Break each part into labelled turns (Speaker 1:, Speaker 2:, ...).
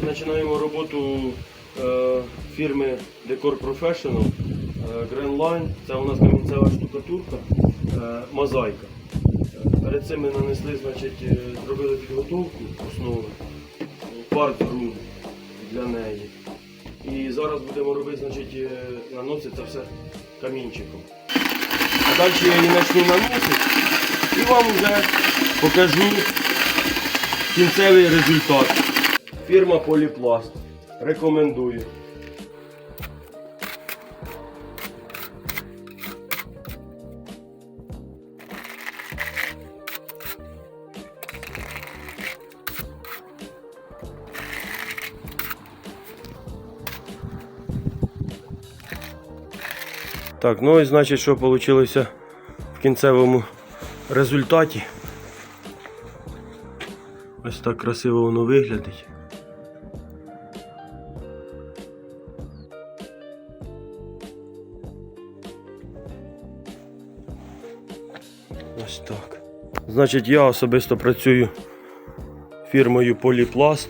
Speaker 1: Значить, починаємо роботу е, фірми Decor Professional е, Grand Line. Це у нас камінцева штукатурка, е, мозаїка. Е, Перед цим ми нанесли, значить, е, зробили підготовку основи, парт-грунт для неї. І зараз будемо робити, значить, це все камінчиком. А далі я її почну наносити і вам вже покажу кінцевий результат. Фірма Поліпласт. Рекомендую. Так, ну і значить, що вийшло в кінцевому результаті. Ось так красиво воно виглядить. Ось так. Значить, я особисто працюю фірмою Поліпласт.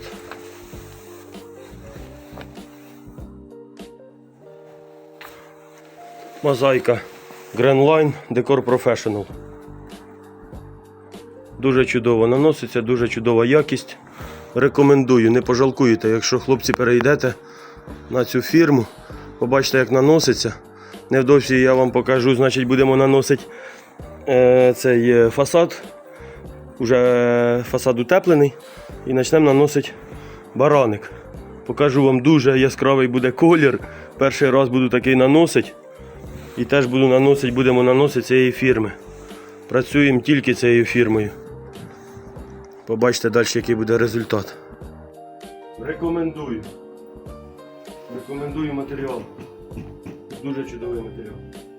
Speaker 1: Мозаїка Grand Line Decor Professional. Дуже чудово наноситься, дуже чудова якість. Рекомендую, не пожалкуєте, якщо хлопці перейдете на цю фірму, побачите, як наноситься. Невдовзі я вам покажу, значить, будемо наносити цей е, фасад. Уже фасад утеплений. І почнемо наносити бараник. Покажу вам дуже яскравий буде колір. Перший раз буду такий наносити. І теж буду наносити, будемо наносити цієї фірми. Працюємо тільки цією фірмою. Побачите далі, який буде результат. Рекомендую. Рекомендую матеріал. Дуже чудовий матеріал.